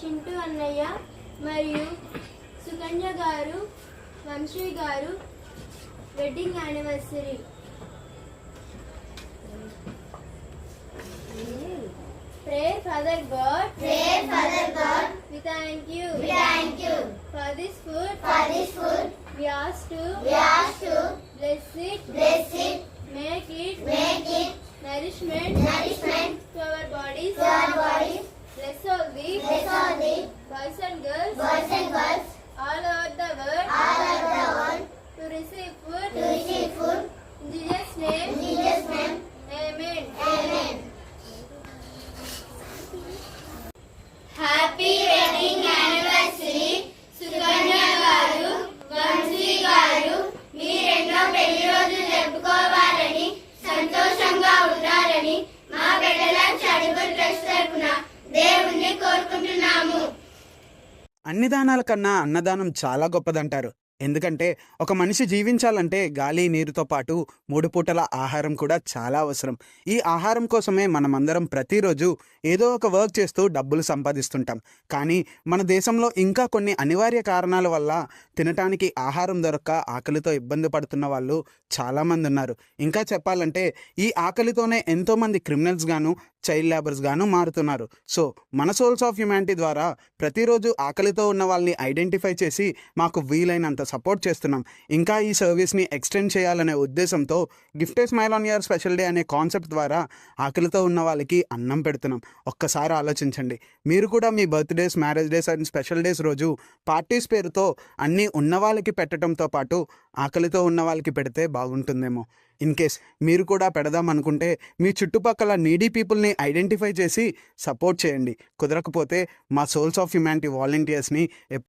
చింటూ అన్నయ్య మరియు Sukanya garu Vamshi garu wedding anniversary Pray, Father God. Pray, Father God, We thank you. we thank you For this food, for this food. we ask to We ask to bless it, bless it, make it make it nourishment nourishment అన్ని దానాల కన్నా అన్నదానం చాలా గొప్పదంటారు. ఎందుకంటే ఒక మనిషి జీవించాలంటే గాలి నీరుతో పాటు మూడు పూటల ఆహారం కూడా చాలా అవసరం. ఈ ఆహారం కోసమే మనమందరం ప్రతిరోజు ఏదో ఒక వర్క్ చేస్తూ డబ్బులు సంపాదిస్తుంటాం. కానీ మన దేశంలో ఇంకా కొన్ని అనివార్య కారణాల వల్ల తినటానికి ఆహారం దొరక్క ఆకలితో ఇబ్బంది పడుతున్న వాళ్ళు చాలామంది ఉన్నారు. ఇంకా చెప్పాలంటే ఈ ఆకలితోనే ఎంతోమంది క్రిమినల్స్ గాను చైల్డ్ లేబర్స్ గాను మారుతున్నారు. సో మన సోల్స్ ఆఫ్ హ్యుమానిటీ ద్వారా ప్రతిరోజు ఆకలితో ఉన్న వాళ్ళని ఐడెంటిఫై చేసి మాకు వీలైనంత సపోర్ట్ చేస్తున్నాం. ఇంకా ఈ సర్వీస్ని ఎక్స్టెండ్ చేయాలనే ఉద్దేశంతో gift smile on your special day అనే కాన్సెప్ట్ ద్వారా ఆకలితో ఉన్న వాళ్ళకి అన్నం పెడుతున్నాం. ఒక్కసారి ఆలోచించండి. మీరు కూడా మీ birthdays marriage days and special days రోజు పార్టీస్ పేరుతో అన్నీ ఉన్న వాళ్ళకి పెట్టడంతో పాటు ఆకలితో ఉన్న వాళ్ళకి పెడితే బాగుంటుందేమో. ఇన్ కేస్ మీరు కూడా పెడదాం అనుకుంటే మీ చుట్టుపక్కల నీడీ పీపుల్ని ఐడెంటిఫై చేసి సపోర్ట్ చేయండి. కుదరకపోతే మా సోల్స్ ఆఫ్ హ్యుమానిటీ వాలంటీర్స్ని